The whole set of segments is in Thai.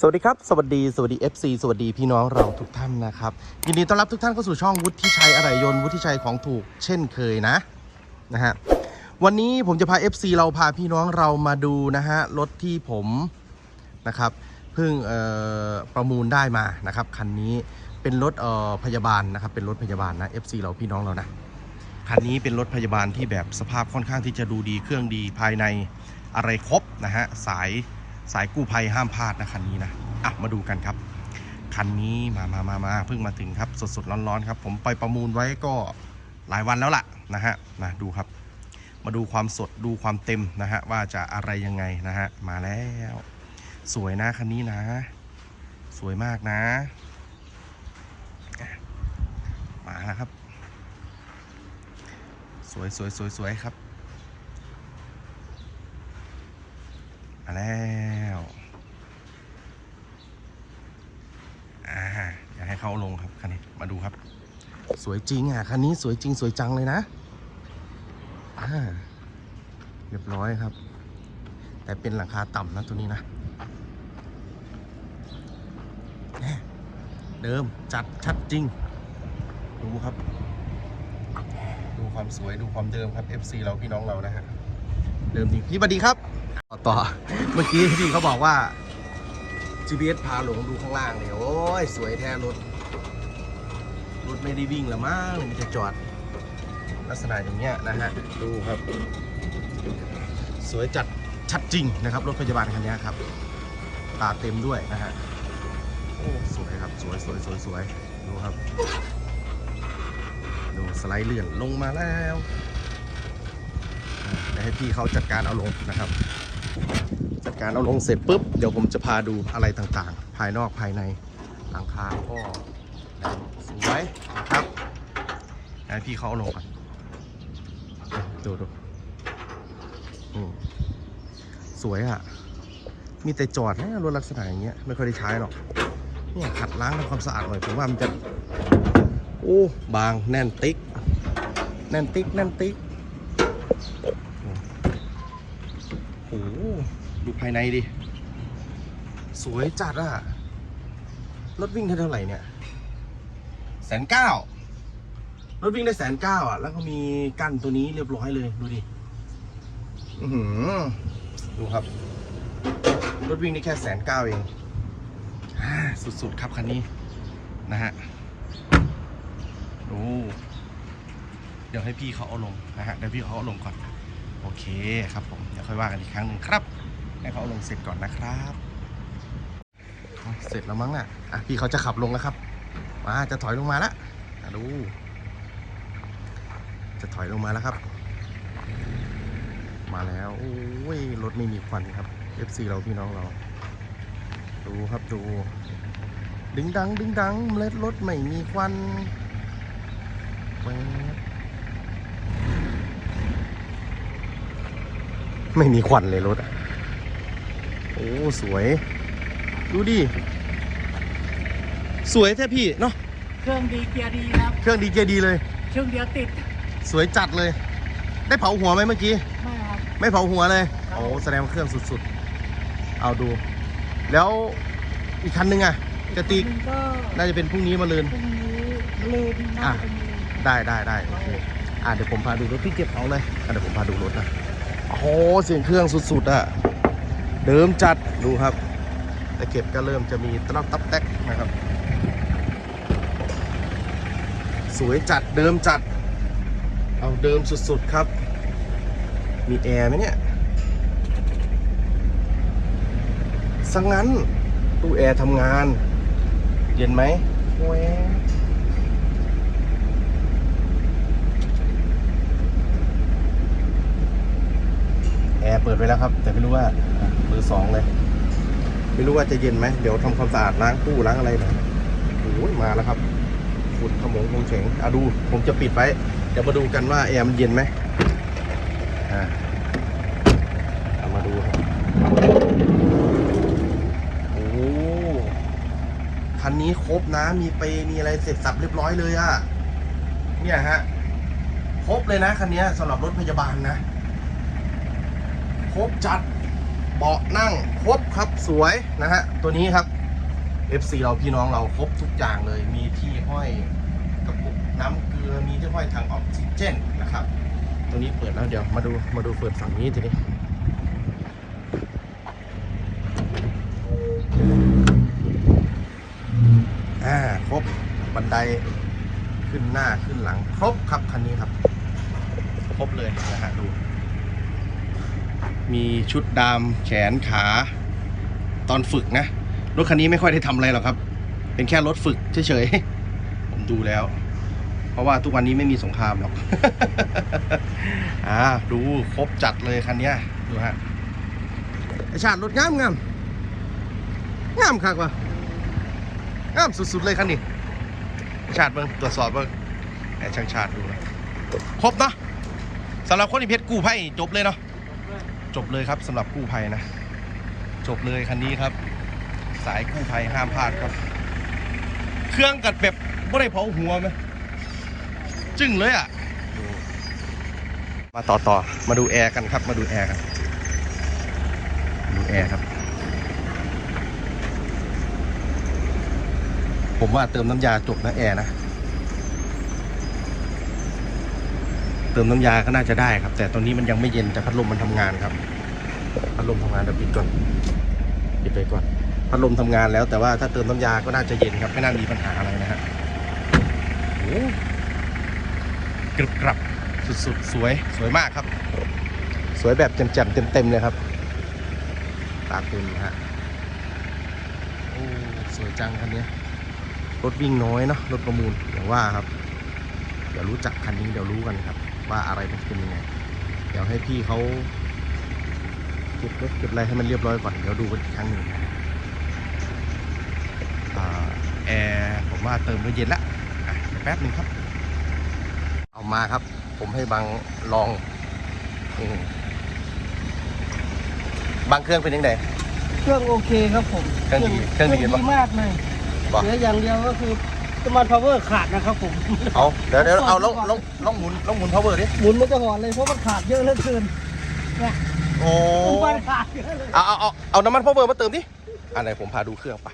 สวัสดีครับ สวัสดี สวัสดี FC สวัสดีพี่น้องเราทุกท่านนะครับ ยินดีต้อนรับทุกท่านเข้าสู่ช่องวุฒิชัยอะไรยนต์วุฒิชัยของถูกเช่นเคยนะนะฮะวันนี้ผมจะพา FC เราพาพี่น้องเรามาดูนะฮะรถที่ผมนะครับเพิ่งประมูลได้มานะครับคันนี้เป็นรถพยาบาลนะครับเป็นรถพยาบาลนะ FC เราพี่น้องเรานะคันนี้เป็นรถพยาบาลที่แบบสภาพค่อนข้างที่จะดูดีเครื่องดีภายในอะไรครบนะฮะสาย สายกู้ภัยห้ามพลาดนะคันนี้นะอะมาดูกันครับ คันนี้มามามามาเพิ่งมาถึงครับสดสดร้อนร้อนๆครับ ผมไปประมูลไว้ก็หลายวันแล้วล่ะนะฮะนะดูครับ มาดูความสดดูความเต็มนะฮะว่าจะอะไรยังไงนะฮะมาแล้ว สวยนะคันนี้นะ สวยมากนะอะมาแล้วครับ สวยสวยสวยสวยครับ มาแล้วอ่าอยากให้เขาลงครับคันนี้ มาดูครับ ส วยจริงอะคันนี้สวยจริงสวยจังเลยนะอ่าเรียบร้อยครับ แต่เป็นหลังคาต่ำนะตัวนี้นะเดิมจัดชัดจริง ดูครับ ดูความสวยดูความเดิมครับ FC เราพี่น้องเรานะฮะเดิมจริงพี่สวัสดีครับต่อต่อเมื่อกี้พี่เขาบอกว่า GPS พาหลงดูข้างล่างเนี่ยโอ้ย สวยแท้รถ รถไม่ได้วิ่งละมั้งมันจะจอด ลักษณะอย่างเงี้ยนะฮะ ดูครับ สวยจัดชัดจริงนะครับ รถพยาบาลคันนี้ครับ ตาเต็มด้วยนะฮะ โอ้ สวยครับ สวยสวยสวยสวยดูครับ ดูสไลด์เลื่อนลงมาแล้วอ่าเดี๋ยวให้พี่เขาจัดการเอาลงนะครับ จัดการเอาลงเสร็จปุ๊บ เดี๋ยวผมจะพาดูอะไรต่างๆ ภายนอกภายในหลังคาก็ สวยนะครับให้พี่เขาเอาลงก่อนดูดูสวยอะ่ะ มีแต่จอดนะรถลักษณะอย่างเงี้ยไม่ค่อยได้ใช้หรอกเนี่ยขัดล้างทำความสะอาดหน่อยผมว่ามันจะ โอ้ บางแน่นติ๊ก แน่นติ๊ก แน่นติ๊กโอ้โหดูภายในดิ สวยจัดอะรถวิ่งเท่าไหร่เนี่ย แสนเก้ารถวิ่งได้แสนเก้าอะ แล้วก็มีกั้นตัวนี้เรียบร้อยเลย ดูดิอือหือดูครับ รถวิ่งได้แค่แสนเก้าเองอ่าสุดๆครับคันนี้ นะฮะดูเดี๋ยวให้พี่เขาเอาลงนะฮะเดี๋ยวพี่เขาเอาลงก่อน โอเคครับผม เดี๋ยวค่อยว่ากันอีกครั้งหนึ่งครับ ให้เขาเอาลงเสร็จก่อนนะครับอ๋อเสร็จแล้วมั้งน่ะอะพี่เขาจะขับลงแล้วครับ มาจะถอยลงมาแล้วดู จะถอยลงมาแล้วครับ มาแล้วโอ้ยรถไม่มีควันครับ FC เราพี่น้องเรา ดูครับดู ดึงดัง ดึงดังเมล็ดรถไม่มีควันแว๊บไม่มีควันเลยรถอะโอ้ สวย ดูดิ สวยแท้พี่เนาะเครื่องดีเกียร์ดีครับ เครื่องดีเจดีเลย เครื่องเดียวติด สวยจัดเลย ได้เผาหัวไหมเมื่อกี้ ไม่ครับ ไม่เผาหัวเลยครับ โอ้แสดงว่าเครื่องสุดๆ เอาดู แล้วอีกคันหนึงอะจะตีมันก็น่าจะเป็นพรุ่งนี้มาลืน พรุ่งนี้มะลืนน่าอะจะเป็นมะลืนได้ได้ได้โอเคอะเดี๋ยวผมพาดูรถพี่เก็บเอาเลยอะเดี๋ยวผมพาดูรถนะโอ้โหเสียงเครื่องสุดๆอะเดิมจัดดูครับ แต่เก็บก็เริ่มจะมีตลับตับแตกนะครับ สวยจัดเดิมจัด เอาเดิมสุดๆครับ มีแอร์ไหมเนี่ยสังงั้นตู้แอร์ทำงาน เย็นไหมแหวแอร์เปิดไปแล้วครับ แต่ไม่รู้ว่ามือสองเลย ไม่รู้ว่าจะเย็นไหม เดี๋ยวทำความสะอาดล้างตู้ล้างอะไรหน่อยโอ้ยมาแล้วครับ ฝุ่นขโมงคงเฉงอะดูผมจะปิดไว้ เดี๋ยวมาดูกันว่าแอร์มันเย็นไหมอ่าเอามาดูครับโอ้คันนี้ครบนะ มีเปมีอะไรเสร็จสับเรียบร้อยเลยอะเนี่ยฮะครบเลยนะคันนี้สำหรับรถพยาบาลนะครบจัดเบาะนั่งครบครับสวยนะฮะตัวนี้ครับ FC เราพี่น้องเราครบทุกอย่างเลย มีที่ห้อยกระปุกน้ำเกลือ มีที่ห้อยถังออกซิเจนนะครับ ตัวนี้เปิดแล้วเดี๋ยวมาดูมาดูเปิดฝั่งนี้ทีนี้อ่าครบบันไดขึ้นหน้าขึ้นหลัง ครบครับคันนี้ครับ ครบเลยนะฮะดู มีชุดดามแขนขาตอนฝึกนะ รถคันนี้ไม่ค่อยได้ทำอะไรหรอกครับ เป็นแค่รถฝึกเฉยๆ ผมดูแล้ว เพราะว่าทุกวันนี้ไม่มีสงครามหรอก อ่า ดูครบจัดเลยคันนี้ดูฮะไอชาติรถงามงามงามคักวะงามสุดๆเลยคันนี้ชาติเบิ้งตรวจสอบเบิ้งไอช่างชาติดูนะครบเนาะสำหรับคนที่เพชรกู้ภัยจบเลยเนาะจบเลยครับสำหรับกู้ภัยนะ จบเลยคันนี้ครับ สายกู้ภัยห้ามพลาดครับ เครื่องกัดแบบไม่ได้เผาหัวไหมจึ้งเลยอะ มาต่อต่อมาดูแอร์กันครับ มาดูแอร์กันดูแอร์ครับ ผมว่าเติมน้ำยาจบนะแอร์นะ เติมน้ำยาก็น่าจะได้ครับ แต่ตอนนี้มันยังไม่เย็นแต่พัดลมมันทำงานครับพัดลมทำงานเดี๋ยวปิดก่อนปิดไปก่อน พัดลมทำงานแล้ว แต่ว่าถ้าเติมน้ำยาก็น่าจะเย็นครับ ไม่น่ามีปัญหาอะไรนะฮะโอ้กรึบกรับสุดๆ สวยสวยมากครับ สวยแบบแจ่มๆเต็มๆเลยครับตาเต็มฮะโอ้สวยจังคันนี้รถวิ่งน้อยเนาะรถประมูลอย่างว่าครับ เดี๋ยวรู้จักคันนี้เดี๋ยวรู้กันครับ ว่าอะไรมันเป็นยังไง เดี๋ยวให้พี่เขาเก็บรถเก็บอะไรให้มันเรียบร้อยก่อนเดี๋ยวดูกันอีกครั้งหนึ่งอ่า แอร์ผมว่าเติมก็เย็นละอะเดี๋ยวแป๊บหนึ่งครับ เอามาครับ ผมให้บางลองอืมบางเครื่องเป็นยังไงเครื่องโอเคครับผม เครื่องดีเครื่องดีปะมากเลยบอกเหลืออย่างเดียวก็คือน้ำมันพาวเวอร์ขาดนะครับผม เอาเดี๋ยวเดี๋ยวเอาลองลองลองหมุนลองหมุน power ดิ หมุนมันจะหอนเลยเพราะมันขาดเยอะเหลือเกินเนี่ยโอ้น้ำมันขาดเยอะเลย เอาเอาเอาเอาน้ำมัน power มาเติมดิ อันไหนผมพาดูเครื่องไป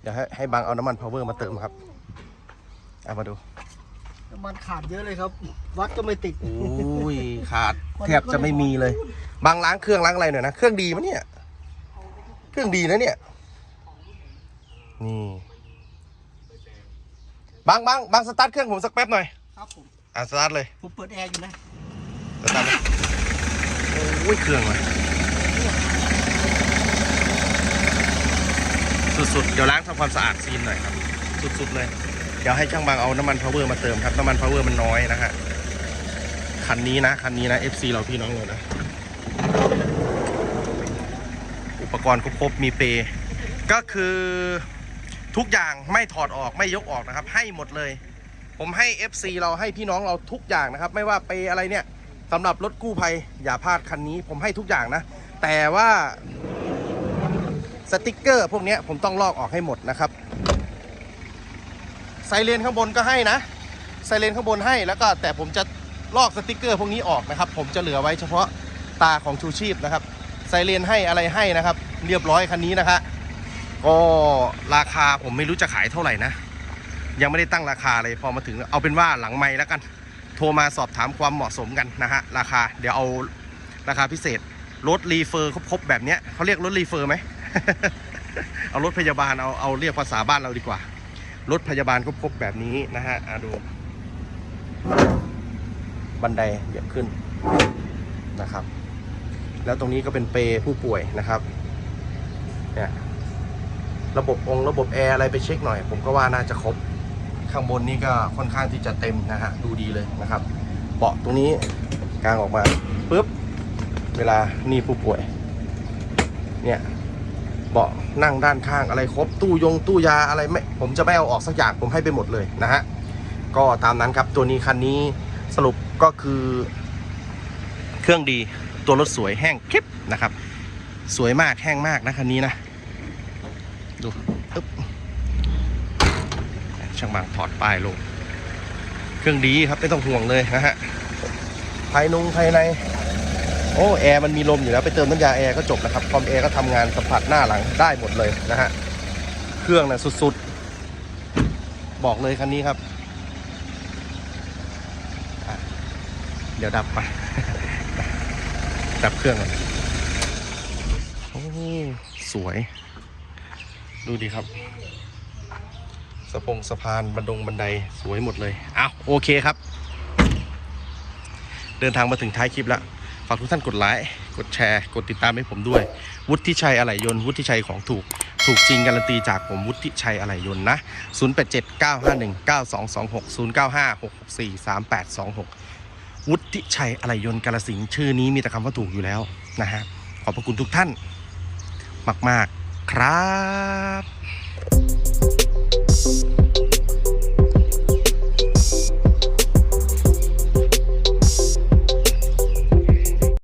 เดี๋ยวให้ให้บางเอาน้ำมัน power มาเติมครับเอามาดูน้ำมันขาดเยอะเลยครับ วัดก็ไม่ติดโอ้ยขาดแทบจะไม่มีเลย บางล้างเครื่องล้างอะไรหน่อยนะเครื่องดีมั้ยเนี่ย เครื่องดีนะเนี่ย นี่บางบางบางสตาร์ทเครื่องผมสักแป๊บหน่อยครับผมอะสตาร์ทเลยผมเปิดแอร์อยู่นะสตาร์ทเลยโอ้ยเครื่องเลย สุดๆ เดี๋ยวล้างทำความสะอาดซีนหน่อยครับ สุดๆเลย เดี๋ยวให้ช่างบางเอาน้ำมันพาวเวอร์มาเติมครับ น้ำมันพาวเวอร์มันน้อยนะฮะ คันนี้นะ คันนี้นะ FC เราพี่น้องเลยนะ อุปกรณ์ครบๆ มีเปย์ก็คือทุกอย่างไม่ถอดออกไม่ยกออกนะครับ ให้หมดเลย ผมให้ FC เราให้พี่น้องเราทุกอย่างนะครับ ไม่ว่าเปย์อะไรเนี่ยสำหรับรถกู้ภัยอย่าพลาดคันนี้ ผมให้ทุกอย่างนะ แต่ว่า สติกเกอร์ พวกนี้ผมต้องลอกออกให้หมดนะครับ ไซเรนข้างบนก็ให้นะ ไซเรนข้างบนให้แล้วก็แต่ผมจะลอกสติกเกอร์ พวกนี้ออกนะครับ ผมจะเหลือไว้เฉพาะตาของชูชีพนะครับ ไซเรนให้อะไรให้นะครับ เรียบร้อยคันนี้นะฮะก็ราคาผมไม่รู้จะขายเท่าไหร่นะ ยังไม่ได้ตั้งราคาเลยพอมาถึงเอาเป็นว่าหลังไม้แล้วกัน โทรมาสอบถามความเหมาะสมกันนะฮะราคาเดี๋ยวเอาราคาพิเศษรถรีเฟอร์ครบๆแบบเนี้ยเขาเรียกรถรีเฟอร์ไหม เอารถพยาบาลเอาเอาเรียกภาษาบ้านเราดีกว่า รถพยาบาลครบแบบนี้นะฮะอะดูบันไดเยียบขึ้นนะครับ แล้วตรงนี้ก็เป็นเปรผู้ป่วยนะครับเนี่ยระบบองระบบแอร์อะไรไปเช็คหน่อย ผมก็ว่าน่าจะครบ ข้างบนนี้ก็ค่อนข้างที่จะเต็มนะฮะดูดีเลยนะครับ เบาะตรงนี้กางออกมาปุ๊บเวลานี่ผู้ป่วย เนี่ย เบาะนั่งด้านข้างอะไรครบตู้ยงตู้ยาอะไรไม่ผมจะไม่เอาออกสักอย่างผมให้ไปหมดเลยนะฮะก็ตามนั้นครับตัวนี้คันนี้สรุปก็คือ เครื่องดีตัวรถสวยแห้งคลิปนะครับ สวยมากแห้งมากนะคันนี้นะดูอึ๊บช่างบางถอดป้ายลง เครื่องดีครับไม่ต้องห่วงเลยนะฮะภายนุงภายใน ออ้แอร์มันมีลมอยู่แล้วไปเติมน้ำยาแอร์ก็จบนะครับคอมแอร์ก็ทำงานสัมผัสหน้าหลังได้หมดเลยนะฮะเครื่องนะสุดๆ บอกเลยคันนี้ครับ เดี๋ยวดับไป ดับเครื่องก่อนโอ้สวย ดูดีครับสะพงสะพานบันดงบันไดสวยหมดเลยอ้าวโอเคครับ เดินทางมาถึงท้ายคลิปแล้วากทุกท่านกดไลค์กดแชร์ กดติดตามให้ผมด้วย วุฒิชัยอะไหล่ยนต์วุฒิชัยของถูก ถูกจริงการันตีจากผมวุฒิชัยอะไหล่ยนต์นะ 0879519226 0956643826 วุฒิชัยอะไหล่ยนต์กาลสินชื่อนี้มีแต่คำว่าถูกอยู่แล้วนะฮะขอบพระคุณทุกท่าน มาก ๆ ครับ